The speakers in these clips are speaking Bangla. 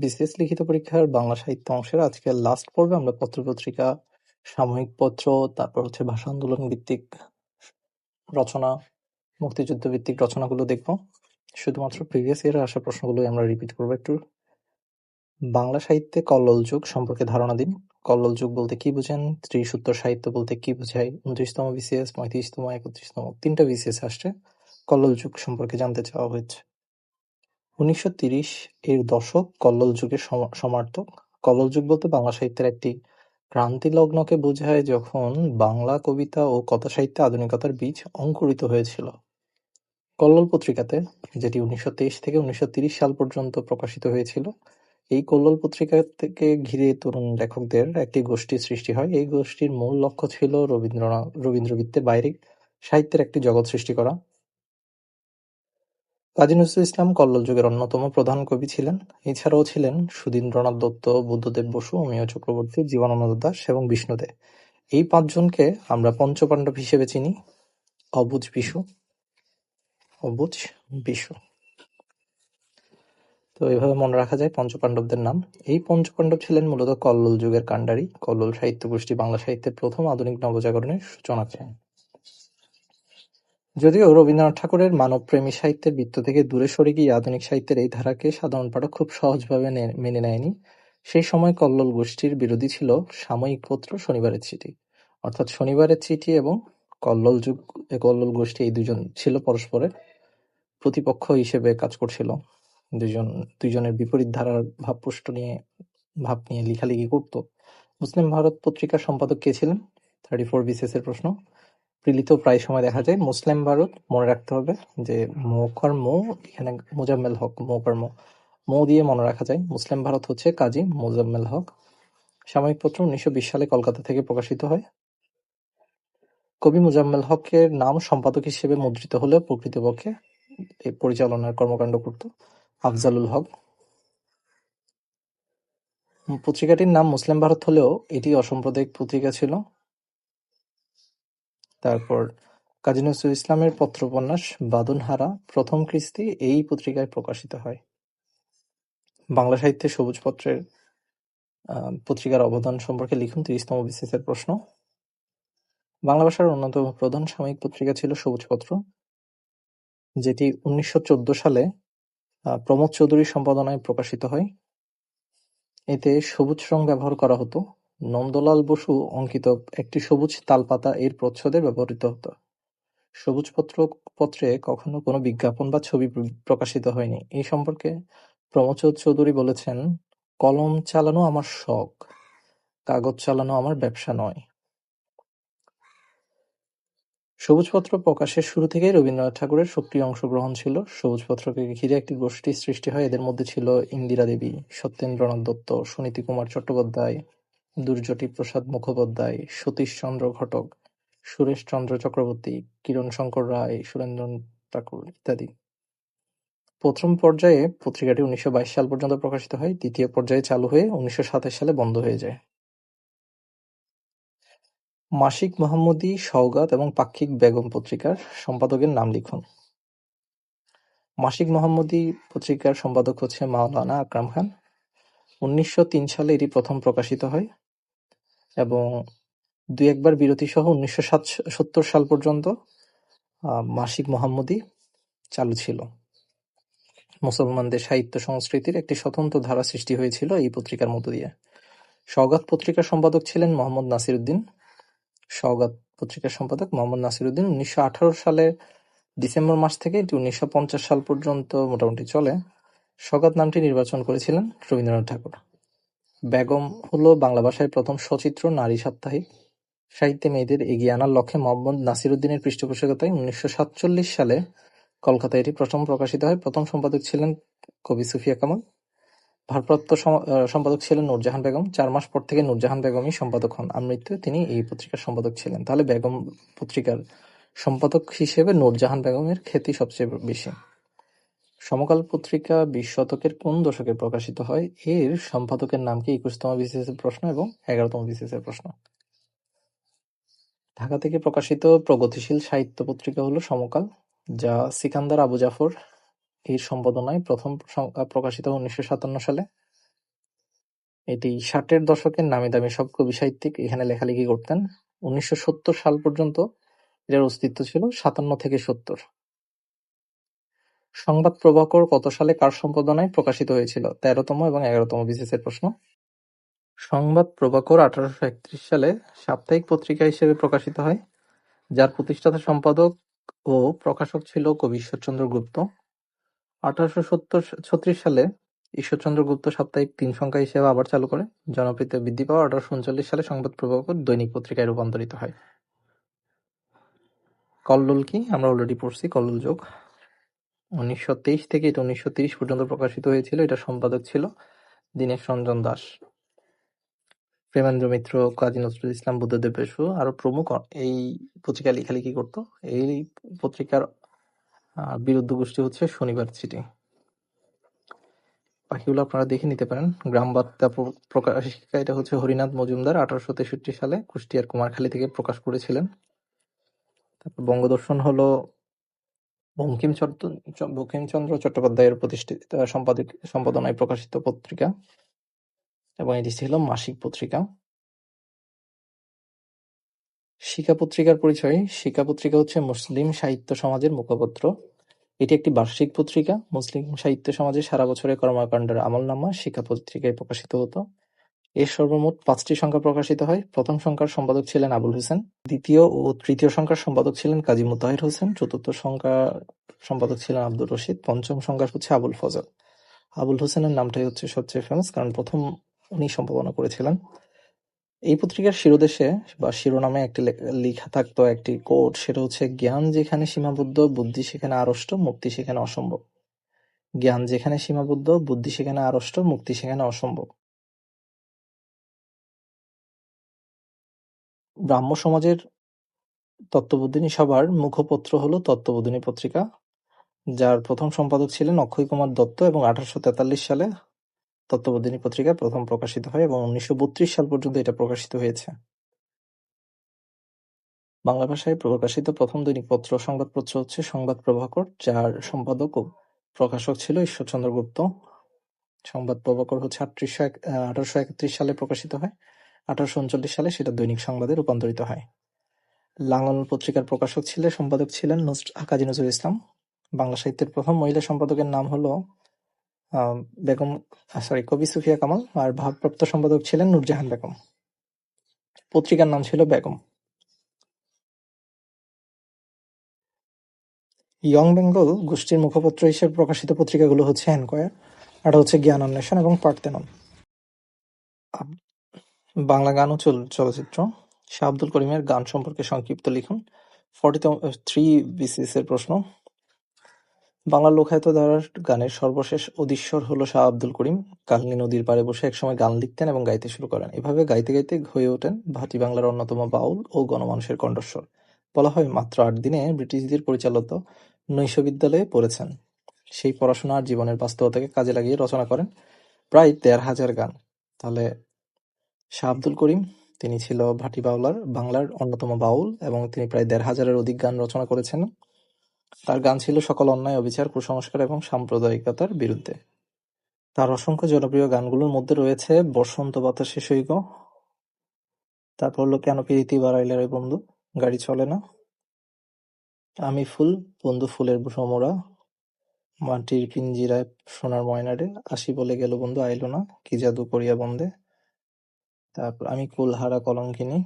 বিসিএস লিখিত পরীক্ষার বাংলা সাহিত্য অংশের আজকের লাস্ট পর্বে আমরা পত্র-পত্রিকা, সাময়িক পত্র, তারপর হচ্ছে ভাষা আন্দোলন ভিত্তিক রচনা, মুক্তিযুদ্ধ ভিত্তিক রচনাগুলো দেখব। শুধুমাত্র প্রিভিয়াস ইয়ারে আসা প্রশ্নগুলোই আমরা রিপিট করব একটু। বাংলা সাহিত্যে কল্লোল যুগ সম্পর্কে ধারণা দিন। কল্লোল যুগ বলতে কি বুঝেন? ত্রিসূত্র সাহিত্য বলতে কি বোঝায়? উনত্রিশতম বিসিএস, পঁয়ত্রিশতম, একত্রিশতম তিনটা বিসিএস আসছে কল্লোল যুগ সম্পর্কে জানতে চাওয়া হয়েছে। উনিশশো তিরিশ এর দশক কল্লোল যুগের সমার্থক। কল্লোল যুগ বলতে বাংলা সাহিত্যের একটি ক্রান্তিলগ্নকে বোঝায় যখন বাংলা কবিতা ও কথা কথাসাহিত্যে আধুনিকতার বীজ অঙ্কুরিত হয়েছিল। কল্লোল পত্রিকাতে, যেটি উনিশশো তেইশ থেকে উনিশশো তিরিশ সাল পর্যন্ত প্রকাশিত হয়েছিল, এই কল্লোল পত্রিকা থেকে ঘিরে তরুণ লেখকদের একটি গোষ্ঠীর সৃষ্টি হয়। এই গোষ্ঠীর মূল লক্ষ্য ছিল রবীন্দ্রনাথ রবীন্দ্রবৃত্তের বাইরে সাহিত্যের একটি জগৎ সৃষ্টি করা। কাজী নজরুল ইসলাম কল্লোল যুগের অন্যতম প্রধান কবি ছিলেন। এছাড়াও ছিলেন সুধীন্দ্রনাথ দত্ত, বুদ্ধদেব বসু, অমিয় চক্রবর্তী, জীবনানন্দ দাশ এবং বিষ্ণু দে। এই পাঁচজনকে আমরা পঞ্চপাণ্ডব হিসেবে চিনি। অবুঝ বিশু অবুঝ বিশু তো এভাবে মনে রাখা যায় পঞ্চপাণ্ডবদের নাম। এই পঞ্চপাণ্ডব ছিলেন মূলত কল্লোল যুগের কাণ্ডারি। কল্লোল সাহিত্য গোষ্ঠী বাংলা সাহিত্যের প্রথম আধুনিক নবজাগরণের সূচনা করেন। যদিও রবীন্দ্রনাথ ঠাকুরের মানবপ্রেমী সাহিত্যের বৃত্ত থেকে দূরে সরে গিয়ে আধুনিক সাহিত্যের এই ধারাকে সাধারণ পাঠক খুব সহজভাবে মেনে নেয়নি, সেই সময় কল্লোল গোষ্ঠীর বিরোধী ছিল সাময়িক পত্র শনিবারের চিঠি। অর্থাৎ শনিবারের চিঠি এবং কল্লোল যুগ কল্লোল গোষ্ঠী এই দুজন ছিল পরস্পরের প্রতিপক্ষ হিসেবে কাজ করছিল। দুজন দুইজনের বিপরীত ধারার ভাবপুষ্ট নিয়ে ভাব নিয়ে লেখালেখি করত। মুসলিম ভারত পত্রিকার সম্পাদক কে ছিলেন? থার্টি ফোর বিসিএস এর প্রশ্ন। প্রিলিত প্রায় সময় দেখা যায়। মুসলিম ভারত মনে রাখতে হবে যে মৌকার মৌ, এখানে মোজাম্মেল হক মৌকার মৌ মৌ দিয়ে মনে রাখা যায়। মুসলিম ভারত হচ্ছে কাজী মোজাম্মেল হক। সাময়িক পত্র উনিশশো বিশ সালে কলকাতা থেকে প্রকাশিত হয়। কবি মোজাম্মেল হকের নাম সম্পাদক হিসেবে মুদ্রিত হলেও প্রকৃতপক্ষে এই পরিচালনার কর্মকাণ্ড করত আফজালুল হক। পত্রিকাটির নাম মুসলিম ভারত হলেও এটি অসাম্প্রদায়িক পত্রিকা ছিল। তারপর কাজী নজরুল ইসলামের পত্র-উপন্যাস বাঁধনহারা প্রথম কৃস্তি এই পত্রিকায় প্রকাশিত হয়। বাংলা সাহিত্যে সবুজ পত্রের পত্রিকার অবদান সম্পর্কে লিখুন তিরিশতম বিসিএসের প্রশ্ন। বাংলা ভাষার অন্যতম প্রধান সাময়িক পত্রিকা ছিল সবুজপত্র, যেটি উনিশশো চোদ্দ সালে প্রমোদ চৌধুরীর সম্পাদনায় প্রকাশিত হয়। এতে সবুজ রং ব্যবহার করা হতো। নন্দলাল বসু অঙ্কিত একটি সবুজ তালপাতা এর প্রচ্ছদে ব্যবহৃত হতো। সবুজ পত্রে কখনো কোনো বিজ্ঞাপন বা ছবি প্রকাশিত হয়নি। এই সম্পর্কে প্রমোদ চৌধুরী বলেছেন, কলম চালানো আমার শখ, কাগজ চালানো আমার ব্যবসা নয়। সবুজপত্র প্রকাশের শুরু থেকেই রবীন্দ্রনাথ ঠাকুরের সক্রিয় অংশগ্রহণ ছিল। সবুজপত্রকে ঘিরে একটি গোষ্ঠীর সৃষ্টি হয়। এদের মধ্যে ছিল ইন্দিরা দেবী, সত্যেন্দ্রনাথ দত্ত, সুনীতি কুমার চট্টোপাধ্যায়, দুর্যটি প্রসাদ মুখোপাধ্যায়, সতীশচন্দ্র ঘটক, সুরেশচন্দ্র চক্রবর্তী, কিরণশঙ্কর রায়, সুরেন্দ্রনাথ ঠাকুর ইত্যাদি। প্রথম পর্যায়ে পত্রিকাটি উনিশশো বাইশ সাল পর্যন্ত প্রকাশিত হয়, দ্বিতীয় পর্যায়ে চালু হয়ে উনিশশো সালে বন্ধ হয়ে যায়। মাসিক মোহাম্মদী, সওগাত এবং পাক্ষিক বেগম পত্রিকার সম্পাদকের নাম লিখুন। মাসিক মোহাম্মদী পত্রিকার সম্পাদক হচ্ছে মাওলানা আকরাম খান। উনিশশো তিন সালে এটি প্রথম প্রকাশিত হয় এবং দুই-একবার বিরতিসহ উনিশশো সত্তর সাল পর্যন্ত মাসিক মোহাম্মদী চালু ছিল। মুসলমানদের সাহিত্য সংস্কৃতির একটি স্বতন্ত্র ধারা সৃষ্টি হয়েছিল এই পত্রিকার মধ্য দিয়ে। সওগাত পত্রিকার সম্পাদক ছিলেন মোহাম্মদ নাসির উদ্দিন। পত্রিকার সম্পাদক মোহাম্মদ নাসির উদ্দিন উনিশশো আঠারো সালের ডিসেম্বর মাস থেকে এটি উনিশশো পঞ্চাশ সাল পর্যন্ত মোটামুটি চলে। সওগাত নামটি নির্বাচন করেছিলেন রবীন্দ্রনাথ ঠাকুর। বেগম হল বাংলা ভাষায় প্রথম সচিত্র, নারী সাপ্তাহিক। সাহিত্যে মেয়েদের এগিয়ে আনার লক্ষ্যে মোহাম্মদ নাসির উদ্দিনের পৃষ্ঠপোষকতায় উনিশশো সাতচল্লিশ সালে কলকাতায় এটি প্রথম প্রকাশিত হয়। প্রথম সম্পাদক ছিলেন কবি সুফিয়া কামাল। ভারপ্রাপ্ত সম্পাদক ছিলেন নূরজাহান বেগম। চার মাস পর থেকে নূরজাহান বেগমই সম্পাদক হন। আর মৃত্যু তিনি এই পত্রিকার সম্পাদক ছিলেন। তাহলে বেগম পত্রিকার সম্পাদক হিসেবে নূরজাহান বেগমের খ্যাতি সবচেয়ে বেশি। সমকাল পত্রিকা বিশ শতকের কোন দশকে প্রকাশিত হয়? এর সম্পাদকের নাম কি? একুশতম বিসিএস-এর প্রশ্ন এবং এগারোতম বিসিএস-এর প্রশ্ন। ঢাকা থেকে প্রকাশিত প্রগতিশীল সাহিত্য পত্রিকা হল সমকাল, যা সিকান্দার আবু জাফর এর সম্পাদনায় প্রথম প্রকাশিত উনিশশো সাতান্ন সালে। এটি ষাটের দশকের নামি-দামি সব কবি সাহিত্যিক এখানে লেখালেখি করতেন। উনিশশো সত্তর সাল পর্যন্ত এটার অস্তিত্ব ছিল সাতান্ন থেকে সত্তর। সংবাদ প্রভাকর কত সালে কার সম্পাদনায় প্রকাশিত হয়েছিল? তেরোতম এবং এগারোতম বিসিএস প্রশ্ন। সংবাদ প্রভাকর আঠারোশো একত্রিশ সালে সাপ্তাহিক পত্রিকা হিসেবে প্রকাশিত হয়, যার প্রতিষ্ঠাতা সম্পাদক ও প্রকাশক ছিল কবি ঈশ্বরচন্দ্র গুপ্ত। আঠারোশো ছত্রিশ সালে ঈশ্বরচন্দ্র গুপ্ত সাপ্তাহিক তিন সংখ্যা হিসেবে আবার চালু করে, জনপ্রিয়তা বৃদ্ধি পাওয়া আঠারোশো উনচল্লিশ সালে সংবাদ প্রভাকর দৈনিক পত্রিকায় রূপান্তরিত হয়। কল্লোল কি? আমরা অলরেডি পড়ছি কল্লোল যোগ। উনিশশো তেইশ থেকে এটা উনিশশো তিরিশ পর্যন্ত প্রকাশিত হয়েছিল। এটা সম্পাদক ছিল দীনেশ রঞ্জন দাস। প্রেমেন্দ্র মিত্র, কাজী নজরুল ইসলাম, বুদ্ধদেব বসু আরও প্রমুখ এই পত্রিকায় লেখালেখি করত। এই পত্রিকার বিরুদ্ধ গোষ্ঠী হচ্ছে শনিবার চিঠি। পাখিগুলো আপনারা দেখে নিতে পারেন। গ্রাম বার্তা প্রকাশিকা এটা হচ্ছে হরিনাথ মজুমদার আঠারোশো তেষট্টি সালে কুষ্টিয়ার কুমারখালী থেকে প্রকাশ করেছিলেন। তারপর বঙ্গদর্শন হলো বঙ্কিমচন্দ্র চট্টোপাধ্যায়ের প্রতিষ্ঠিত সম্পাদক, সম্পাদনায় প্রকাশিত পত্রিকা এবং এটি ছিল মাসিক পত্রিকা। শিকা পত্রিকার পরিচয় শিকা পত্রিকা হচ্ছে মুসলিম সাহিত্য সমাজের মুখপত্র। এটি একটি বার্ষিক পত্রিকা। মুসলিম সাহিত্য সমাজে সারা বছরের কর্মকাণ্ডের আমলনামা শিকা পত্রিকায় প্রকাশিত হতো। এর সর্বমোট পাঁচটি সংখ্যা প্রকাশিত হয়। প্রথম সংখ্যার সম্পাদক ছিলেন আবুল হোসেন। দ্বিতীয় ও তৃতীয় সংখ্যার সম্পাদক ছিলেন কাজী মোতাহের হোসেন। চতুর্থ সংখ্যার সম্পাদক ছিলেন আব্দুর রশিদ। পঞ্চম সংখ্যার হচ্ছে আবুল ফজল। আবুল হোসেনের নামটাই হচ্ছে সবচেয়ে ফেমাস কারণ প্রথম উনি সম্পাদনা করেছিলেন। এই পত্রিকার শিরোদেশে বা শিরোনামে একটি লেখা থাকতো একটি কোট সেটা হচ্ছে, জ্ঞান যেখানে সীমাবদ্ধ, বুদ্ধি সেখানে আড়ষ্ট, মুক্তি সেখানে অসম্ভব জ্ঞান যেখানে সীমাবদ্ধ, বুদ্ধি সেখানে আড়ষ্ট, মুক্তি সেখানে অসম্ভব ব্রাহ্ম সমাজের তত্ত্ববোধিনী সভার মুখপত্র হল তত্ত্ববোধিনী পত্রিকা, যার প্রথম সম্পাদক ছিলেন অক্ষয় কুমার দত্ত এবং আঠারোশো তেতাল্লিশ সালে তত্ত্ববোধিনী পত্রিকা প্রথম প্রকাশিত হয় এবং উনিশশো সাল পর্যন্ত এটা প্রকাশিত হয়েছে। বাংলা ভাষায় প্রকাশিত প্রথম দৈনিক পত্র সংবাদপত্র হচ্ছে সংবাদ প্রভাকর, যার সম্পাদক ও প্রকাশক ছিল ঈশ্বরচন্দ্র গুপ্ত। সংবাদ প্রভাকর হচ্ছে আঠারোশো একত্রিশ সালে প্রকাশিত হয় আঠারোশো উনচল্লিশ সালে সেটা দৈনিক সংবাদে রূপান্তরিত হয়। লাঙ্গল পত্রিকার প্রকাশক ছিলেন সম্পাদক ছিলেন কাজী নজরুল ইসলাম। বাংলা সাহিত্যের প্রথম মহিলা সম্পাদকের নাম হল বেগম সরি কবি সুফিয়া কামাল আর ভারপ্রাপ্ত সম্পাদক ছিলেন নূরজাহান বেগম। পত্রিকার নাম ছিল বেগম। ইয়ং বেঙ্গল গোষ্ঠীর মুখপত্র হিসেবে প্রকাশিত পত্রিকাগুলো হচ্ছে এনকোয়ার, আর হচ্ছে জ্ঞান অন্বেষণ এবং পার্থেনন। বাংলা গান ও চলচ্চিত্র শাহ আব্দুল করিমের গান সম্পর্কে সংক্ষিপ্ত লিখুন ফর্টি থ্রি বিসিএস এর প্রশ্ন বাংলা লোকায়ত ধারার গানের সর্বশেষ অধীশ্বর হলো শাহ আব্দুল করিম। কাহিনী নদীর পাড়ে বসে একসময় গান লিখতেন এবং গাইতে শুরু করেন। এভাবে গাইতে গাইতে হয়ে ওঠেন ভাটি বাংলার অন্যতম বাউল ও গণমানুষের কণ্ঠস্বর। বলা হয়, মাত্র আট দিনে ব্রিটিশদের পরিচালিত নৈশ বিদ্যালয়ে পড়েছেন। সেই পড়াশোনা আর জীবনের বাস্তবতাকে কাজে লাগিয়ে রচনা করেন প্রায় দেড় হাজার গান। তাহলে শাহ আব্দুল করিম তিনি ছিল ভাটি বাউলার বাংলার অন্যতম বাউল এবং তিনি প্রায় দেড় হাজারের অধিক গান রচনা করেছেন। তার গান ছিল সকল অন্যায়, অবিচার, কুসংস্কার এবং সাম্প্রদায়িকতার বিরুদ্ধে। তার অসংখ্য জনপ্রিয় গানগুলোর মধ্যে রয়েছে "বসন্ত বাতাসে সৈগ", তারপর হলো "কেন প্রীতি বাড়াইলে রে বন্ধু", "গাড়ি চলে না", "আমি ফুল, বন্ধু ফুলের ভ্রমরা", "মাটির পিঞ্জিরায় সোনার ময়নারে "আসি বলে গেল বন্ধু আইলো না", "কি জাদু করিয়া বন্দে", তারপর "আমি কুলহারা কলঙ্কিনী",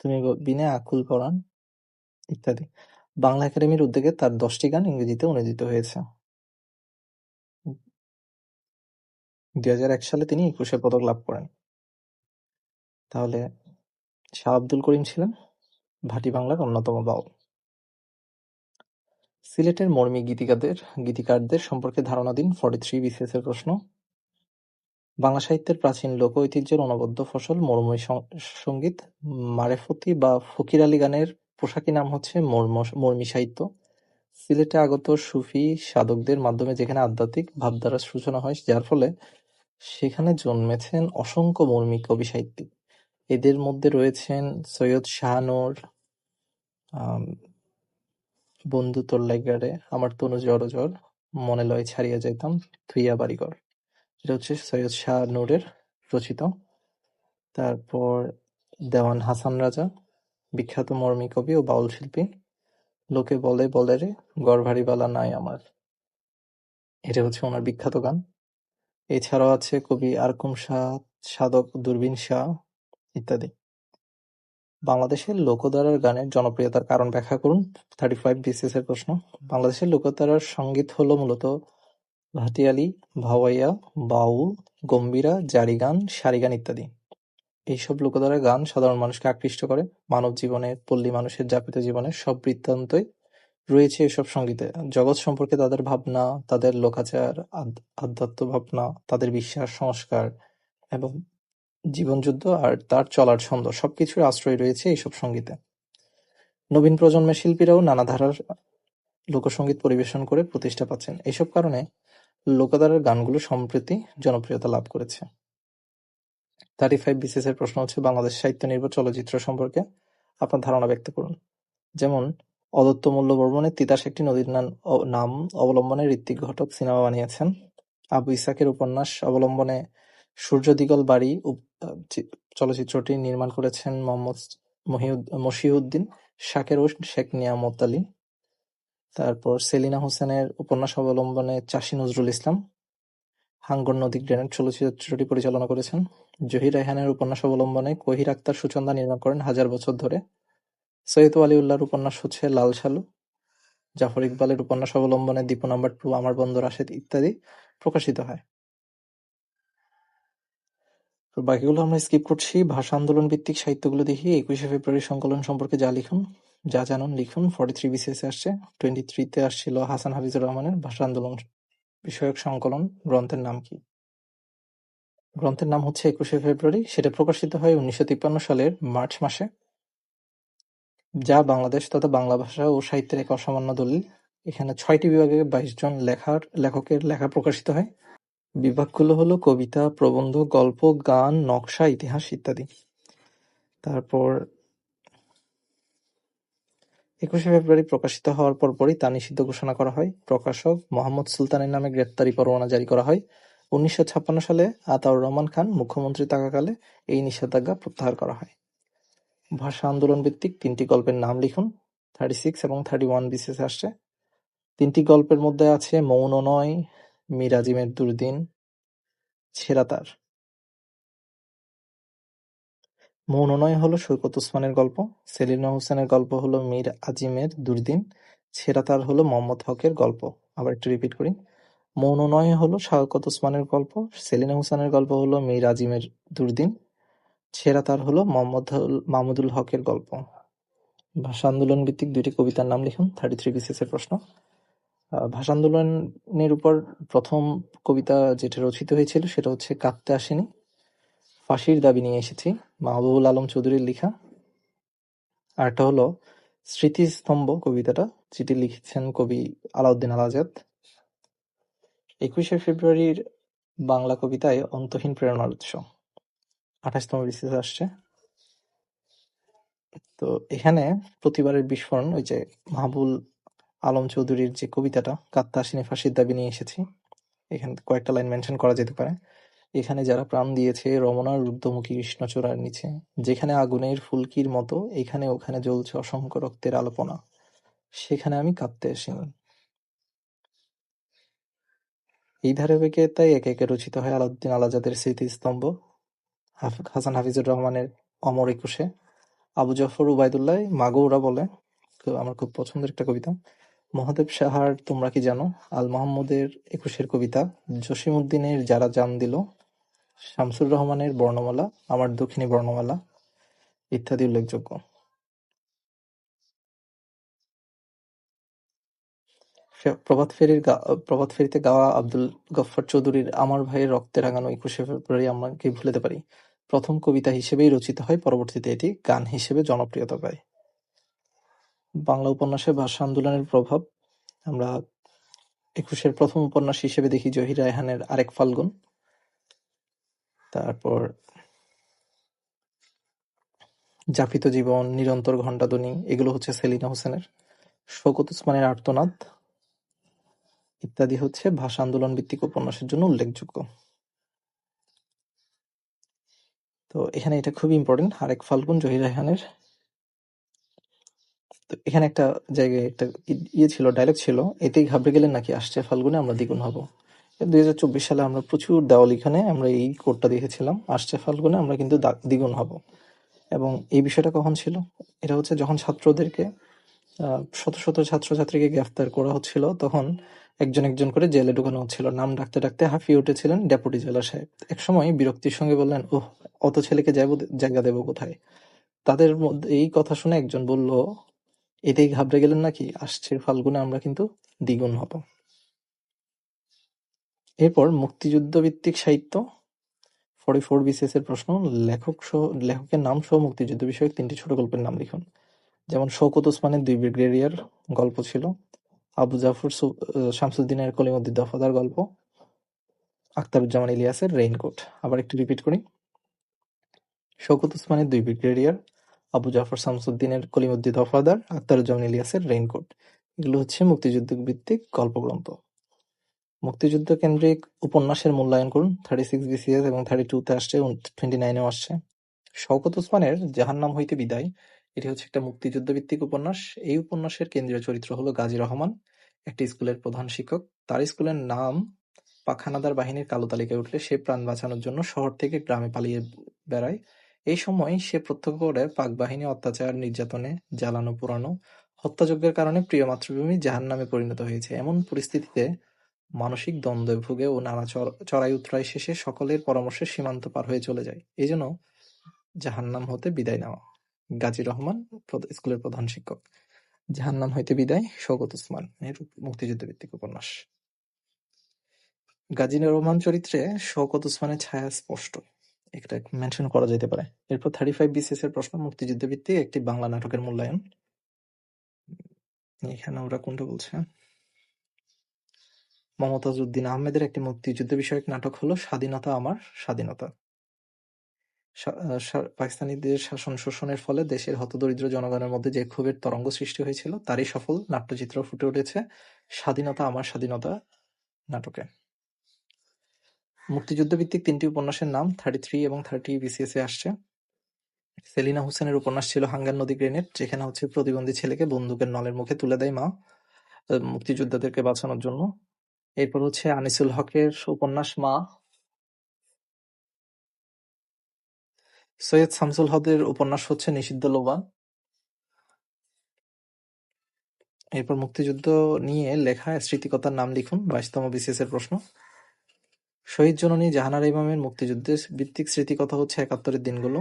"তুমি বিনে আকুল পরাণ", ইত্যাদি। বাংলা একাডেমির উদ্যোগে তার দশটি গান ইংরেজিতে অনূদিত হয়েছে। দুই হাজার এক সালে তিনি একুশে পদক লাভ করেন। তাহলে শাহ আব্দুল করিম ছিলেন ভাটি বাংলার অন্যতম বাউল। সিলেটের মর্মী গীতিকাদের গীতিকারদের সম্পর্কে ধারণা দিন ফর্টি থ্রি বিসিএস এর প্রশ্ন বাংলা সাহিত্যের প্রাচীন লোক ঐতিহ্যের অনবদ্য ফসল মরমী সংগীত মারেফতি বা ফকির আলী গানের পোশাকি নাম হচ্ছে মরমী সাহিত্য। সিলেটে আগত সুফি সাধকদের মাধ্যমে যেখানে আধ্যাত্মিক ভাবধারার সূচনা হয় যার ফলে সেখানে জন্মেছেন অসংখ্য মর্মী কবি সাহিত্যিক। এদের মধ্যে রয়েছেন সৈয়দ শাহনূর, বন্ধু তোর লাইগারে, আমার তনু জড় মনে লয় ছাড়িয়া যাইতাম, থুইয়া বাড়িঘর। এটা হচ্ছে সৈয়দ শাহ নূরের রচিত। তারপর দেওয়ান হাসান রাজা, বিখ্যাত মরমী কবি ও বাউল শিল্পী। লোকে বলে বলে রে গড় বালা নাই আমার। এটা হচ্ছে ওনার বিখ্যাত গান। এছাড়াও আছে কবি আরকুম শাহ, সাধক দূরবীন শাহ ইত্যাদি। বাংলাদেশের লোকধারার গানের জনপ্রিয়তার কারণ ব্যাখ্যা করুন। থার্টি ফাইভ বিসিএস এর প্রশ্ন। বাংলাদেশের লোকধারার সংগীত হলো মূলত ভাটিয়ালি, ভাওয়াইয়া, বাউল, গম্ভীরা, জারি গান, সারি গান ইত্যাদি। এইসব লোকধারার গান সাধারণ মানুষকে আকৃষ্ট করে। মানব জীবনে, পল্লী মানুষের যাপিত জীবনের সব বৃত্তান্তই রয়েছে এসব সঙ্গীতে। জগৎ সম্পর্কে তাদের ভাবনা, তাদের লোকাচার, আধ্যাত্ম ভাবনা, তাদের বিশ্বাস, সংস্কার এবং জীবনযুদ্ধ আর তার চলার ছন্দ সবকিছুর আশ্রয় রয়েছে এইসব সঙ্গীতে। নবীন প্রজন্মের শিল্পীরাও নানা ধারার লোকসঙ্গীত পরিবেশন করে প্রতিষ্ঠা পাচ্ছেন। এইসব কারণে লোকধারার গানগুলো সম্প্রতি জনপ্রিয়তা লাভ করেছে। থার্টি ফাইভ বিসিএস এর প্রশ্ন হচ্ছে, বাংলাদেশ সাহিত্য নির্ভর চলচ্চিত্র সম্পর্কে আপনার ধারণা ব্যক্ত করুন। যেমন, অদত্ত মূল্যবর্মনের তিতাস একটি নদীর নাম অবলম্বনে ঋত্বিক ঘটক সিনেমা বানিয়েছেন। আবু ইসাকের উপন্যাস অবলম্বনে সূর্য দিগল বাড়ি চলচ্চিত্রটি নির্মাণ করেছেন মোহাম্মদ মশিউদ্দিন, শাকের ও শেখ নিয়ামত আলী। তারপর সেলিনা হোসেনের উপন্যাস অবলম্বনে চাষী নজরুল ইসলাম হাঙ্গর নদী গ্রেনেড চলচ্চিত্রটি পরিচালনা করেছেন। জহির রায়হানের উপন্যাস অবলম্বনে কহির আক্তার সুচন্দা নির্মাণ করেন হাজার বছর ধরে। সৈয়দ ওয়ালিউল্লাহর উপন্যাস হচ্ছে লাল সালু। জাফর ইকবালের উপন্যাস অবলম্বনে দীপু নাম্বার টু, আমার বন্ধু রাশেদ ইত্যাদি প্রকাশিত হয়। বাকিগুলো আমরা স্কিপ করছি ভাষা আন্দোলন ভিত্তিক সাহিত্যগুলো দেখি একুশে ফেব্রুয়ারি সংকলন সম্পর্কে যা লিখুন যা জানুন লিখুন ফর্টি বিসিএস আসছে টোয়েন্টি থ্রিতে আসছিল হাসান হাফিজুর রহমানের ভাষা আন্দোলন বিষয়ক সংকলন গ্রন্থের নাম কি? গ্রন্থের নাম হচ্ছে একুশে ফেব্রুয়ারি সেটা প্রকাশিত হয় উনিশশো তিপ্পান্ন সালের মার্চ মাসে যা বাংলাদেশ তথা বাংলা ভাষা ও সাহিত্যের এক অসামান্য দলিল। এখানে ছয়টি বিভাগে বাইশ জন লেখার লেখকের লেখা প্রকাশিত হয়। বিভাগগুলো হলো কবিতা, প্রবন্ধ, গল্প, গান, নকশা, ইতিহাস ইত্যাদি। তারপর একুশে ফেব্রুয়ারি প্রকাশিত হওয়ার পরপরই তা নিষিদ্ধ ঘোষণা করা হয়। প্রকাশক মোহাম্মদ সুলতানের নামে গ্রেপ্তারি পরোয়ানা জারি করা হয়। উনিশশো ছাপ্পান্ন সালে আতাউর রহমান খান মুখ্যমন্ত্রী থাকাকালে এই নিষেধাজ্ঞা প্রত্যাহার করা হয়। ভাষা আন্দোলন ভিত্তিক তিনটি গল্পের নাম লিখুন। থার্টি সিক্স এবং থার্টি ওয়ান বিশেষ আসছে। তিনটি গল্পের মধ্যে আছে মৌন নয়, মিরাজিমের দুর্দিন, ছেঁড়া তার। মৌননয় হলো সৈকত ওসমানের গল্প, সেলিনা হোসেনের গল্প হলো মীর আজিমের দুর্দিন, ছেঁড়া তার হলো মোহাম্মদ হকের গল্প। আবার একটু রিপিট করি মৌননয় হলো শওকত ওসমানের গল্প, সেলিনা হোসেনের গল্প হলো মীর আজিমের দুর্দিন, ছেঁড়া তার হলো মোহাম্মদ মাহমুদুল হকের গল্প। ভাষা আন্দোলন ভিত্তিক দুইটি কবিতার নাম লিখুন থার্টি থ্রি বিসিএস এর প্রশ্ন ভাষা আন্দোলনের উপর প্রথম কবিতা যেটা রচিত হয়েছিল সেটা হচ্ছে কাঁদতে আসেনি ফাঁসির দাবি নিয়ে এসেছি, মাহবুবুল আলম চৌধুরীর লেখা। আরেকটা হলো, স্মৃতিস্তম্ভ কবিতাটা, যেটি লিখেছেন কবি আলাউদ্দিন আল আজাদ একুশে ফেব্রুয়ারির বাংলা কবিতায় অন্তহীন প্রেরণার উৎস। আঠাশতম বিসিএস আসছে। তো এখানে প্রতিবারের বিস্ফোরণ, ওই যে মাহবুল আলম চৌধুরীর যে কবিতাটা কাত্তা আসিনে ফাঁসির দাবি নিয়ে এসেছি। এখানে কয়েকটা লাইন মেনশন করা যেতে পারে। এখানে যারা প্রাণ দিয়েছে, রমনার ঊর্ধ্বমুখী কৃষ্ণচূড়ার নিচে, যেখানে আগুনের ফুলকির মতো, এখানে ওখানে জ্বলছে অসংখ্য রক্তের আলোপনা। সেখানে আমি কাঁদতে আসিনি এই ধারাবাহিকতায় একে একে রচিত হয় আলাউদ্দিন আলাজাদের স্মৃতিস্তম্ভ হাসান হাফিজুর রহমানের অমর একুশে। আবু জাফর উবায়দুল্লাহ মাগৌরা বলে আমার খুব পছন্দের একটা কবিতা। মহাদেব সাহার তোমরা কি জানো? আল মাহমুদের একুশের কবিতা জসিম উদ্দিনের যারা জান দিল শামসুর রহমানের বর্ণমালা, আমার দক্ষিণী বর্ণমালা ইত্যাদি উল্লেখযোগ্য। প্রভাত ফেরিতে গাওয়া আব্দুল গফ্ফার চৌধুরীর আমার ভাইয়ের রক্তে রাঙানো একুশে ফেব্রুয়ারি আমাকে ভুলেতে পারি প্রথম কবিতা হিসেবেই রচিত হয়। পরবর্তীতে এটি গান হিসেবে জনপ্রিয়তা পায়। বাংলা উপন্যাসে ভাষা আন্দোলনের প্রভাব, আমরা একুশের প্রথম উপন্যাস হিসেবে দেখি জহির রায়হানের আরেক ফাল্গুন। তারপর জাফিত জীবন, নিরন্তর ঘণ্টাধ্বনি, এগুলো হচ্ছে সেলিনা হোসেনের। শোকত উসমানের আর্তনাদ ইত্যাদি হচ্ছে ভাষা আন্দোলন ভিত্তিক উপন্যাসের জন্য উল্লেখযোগ্য। তো এখানে এটা খুবই ইম্পর্টেন্ট আরেক ফাল্গুন, জহির রায়হানের। তো এখানে একটা জায়গায় একটা ইয়ে ছিল ডায়লগ ছিল, এতেই ঘাবড়ে গেলেন নাকি আসছে ফাল্গুনে, আমরা দ্বিগুণ হব। দুই হাজার চব্বিশ সালে আমরা প্রচুর দেওয়াল এখানে আমরা এই কোডটা দেখেছিলাম। আসছে ফাল্গুনে আমরা কিন্তু দ্বিগুণ হব। এবং এই বিষয়টা কখন ছিল? এটা হচ্ছে যখন ছাত্রদেরকে শত শত ছাত্রছাত্রীকে গ্রেফতার করা হচ্ছিল, তখন একজন একজন করে জেলে ঢুকানো হচ্ছিল। নাম ডাকতে ডাকতে হাঁফিয়ে উঠেছিলেন ডেপুটি জেলা সাহেব। একসময় বিরক্তির সঙ্গে বললেন, ওহ, অত ছেলেকে যাব জায়গা দেবো কোথায়? তাদের মধ্যে এই কথা শুনে একজন বলল, এতেই ঘাবড়ে গেলেন নাকি? আসছে ফাল্গুনে আমরা কিন্তু দ্বিগুণ হব। এরপর মুক্তিযুদ্ধ ভিত্তিক সাহিত্য, ফর্টি ফোর বিসিএস এর প্রশ্ন, লেখক সহ, লেখকের নাম সহ মুক্তিযুদ্ধ বিষয়ক তিনটি ছোট গল্পের নাম লিখুন। যেমন শওকত ওসমানের দুই ব্রিগেডিয়ার গল্প ছিল, আবু জাফর শামসুদ্দিনের কলিমুদ্দিন দফাদার গল্প, আখতারুজ্জামান ইলিয়াসের রেইনকোট। আবার একটু রিপিট করি। শওকত ওসমানের দুই ব্রিগেডিয়ার, আবু জাফর শামসুদ্দিনের কলিমুদ্দিন দফাদার, আখতারুজ্জামান ইলিয়াসের রেইনকোট। এগুলো হচ্ছে মুক্তিযুদ্ধ ভিত্তিক গল্পগ্রন্থ। মুক্তিযুদ্ধ কেন্দ্রিক উপন্যাসের মূল্যায়ন করুন। থার্টি সিক্স বিসিএস এবং থার্টি টুতে আসছে টোয়েন্টি নাইনেও আসছে। শওকত ওসমানের জাহান্নাম হইতে বিদায়। এটি হচ্ছে একটা মুক্তিযুদ্ধ ভিত্তিক উপন্যাস। এই উপন্যাসের কেন্দ্রীয় চরিত্র হলো গাজী রহমান, একটি স্কুলের প্রধান শিক্ষক। তার স্কুলের নাম পাখানাদার বাহিনীর কালো তালিকায় উঠলে সে প্রাণ বাঁচানোর জন্য শহর থেকে গ্রামে পালিয়ে বেড়ায়। এই সময় সে প্রত্যক্ষ করে পাক বাহিনী অত্যাচার, নির্যাতনে, জ্বালানো, পোড়ানো, হত্যাযজ্ঞের কারণে প্রিয় মাতৃভূমি জাহান নামে পরিণত হয়েছে। এমন পরিস্থিতিতে মানসিক দ্বন্দ্বে ভুগে ও নানা চড়াই উতরাই শেষে সকলের পরামর্শে সীমান্ত পার হয়ে চলে যায়। এই জন্য জাহান্নাম হতে বিদায় নেওয়া। গাজী রহমান স্কুলের প্রধান শিক্ষক। জাহান্নাম হইতে বিদায় শওকত উসমান, এর মুক্তিযুদ্ধ ভিত্তিক উপন্যাস। গাজী রহমান চরিত্রে শওকত উসমানের ছায়া স্পষ্ট। এটা মেনশন করা যেতে পারে। এরপর থার্টি ফাইভ বিসিএস এর প্রশ্ন, মুক্তিযুদ্ধ ভিত্তিক একটি বাংলা নাটকের মূল্যায়ন। এখানে ওরা কোনটা বলছে মমতাজ উদ্দিন আহমেদের একটি মুক্তিযুদ্ধ বিষয়ক নাটক হলো স্বাধীনতা আমার স্বাধীনতা। পাকিস্তানিদের শাসন শোষণের ফলে দেশের হতদরিদ্র জনগণের মধ্যে যে ক্ষোভের তরঙ্গ সৃষ্টি হয়েছিল, তারই সফল নাট্যচিত্র ফুটে উঠেছে স্বাধীনতা আমার স্বাধীনতা নাটকে। মুক্তিযুদ্ধ ভিত্তিক তিনটি উপন্যাসের নাম থার্টি থ্রি এবং থার্টি বিসিএস এ আসছে। সেলিনা হোসেনের উপন্যাস ছিল হাঙ্গার নদী গ্রেনেড, যেখানে হচ্ছে প্রতিবন্ধী ছেলেকে বন্দুকের নলের মুখে তুলে দেয় মা মুক্তিযোদ্ধাদেরকে বাঁচানোর জন্য। এরপর হচ্ছে আনিসুল হকের উপন্যাস মা। সৈয়দ শামসুল হকের উপন্যাস হচ্ছে নিষিদ্ধ লোবান এরপর মুক্তিযুদ্ধ নিয়ে লেখা স্মৃতিকথার নাম লিখুন, বাইশতম বিসিএস এর প্রশ্ন। শহীদ জননী জাহানারা ইমামের মুক্তিযুদ্ধের ভিত্তিক স্মৃতিকথা হচ্ছে একাত্তরের দিনগুলো।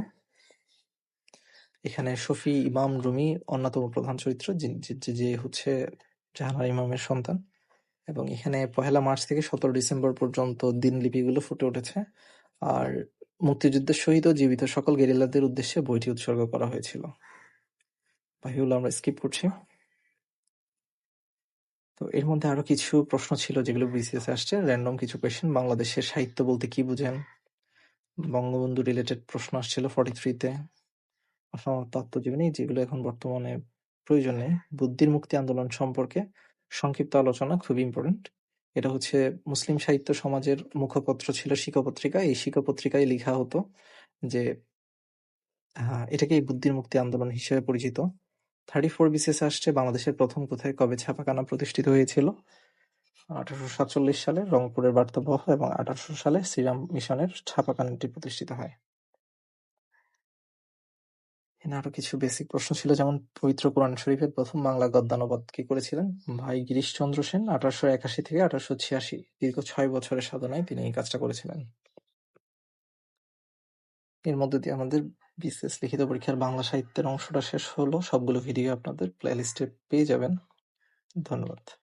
এখানে শফি, ইমাম, রুমি, অন্যতম প্রধান চরিত্র যে হচ্ছে জাহানারা ইমামের সন্তান। এবং এখানে পহেলা মার্চ থেকে সতেরো ডিসেম্বর পর্যন্ত দিনলিপিগুলো ফুটে উঠেছে। আর মুক্তিযুদ্ধের সহিত জীবিত সকল গেরিলাদের উদ্দেশ্যে বইটি উৎসর্গ করা হয়েছিল। বাকিগুলো আমরা স্কিপ করছি। তো এর মধ্যে আরও কিছু প্রশ্ন ছিল যেগুলো বিসিএস আসছে। র্যান্ডম কিছু কোয়েশ্চেন বাংলাদেশের সাহিত্য বলতে কি বুঝেন? বঙ্গবন্ধু রিলেটেড প্রশ্ন আসছিল ফর্টি থ্রিতে তত্ত্বজীবনী যেগুলো এখন বর্তমানে প্রয়োজনে বুদ্ধির মুক্তি আন্দোলন সম্পর্কে সংক্ষিপ্ত আলোচনা খুবই ইম্পর্টেন্ট এটা হচ্ছে মুসলিম সাহিত্য সমাজের মুখপত্র ছিল শিক্ষা পত্রিকা এই শিক্ষা পত্রিকায় লেখা হতো যে এটাকে বুদ্ধির মুক্তি আন্দোলন হিসেবে পরিচিত। থার্টি ফোর বিসিএস আসছে, বাংলাদেশের প্রথম কোথায়, কবে ছাপাখানা প্রতিষ্ঠিত হয়েছিল? আঠারোশো সাতচল্লিশ সালে রংপুরের বার্তাবহ এবং আঠারোশো সালে শ্রীরাম মিশনের ছাপাখানাটি প্রতিষ্ঠিত হয়। এখানে আরও কিছু বেসিক প্রশ্ন ছিল, যেমন পবিত্র কোরআন শরীফের প্রথম বাংলা গদ্যানুবাদ কি করেছিলেন? ভাই গিরিশচন্দ্র সেন, আঠারোশো একাশি থেকে আঠারোশো ছিয়াশি। দীর্ঘ ছয় বছরের সাধনায় তিনি এই কাজটা করেছিলেন। এর মধ্যে দিয়ে আমাদের বিশেষ লিখিত পরীক্ষার বাংলা সাহিত্যের অংশটা শেষ হলো। সবগুলো ভিডিও আপনাদের প্লেলিস্টে পেয়ে যাবেন। ধন্যবাদ।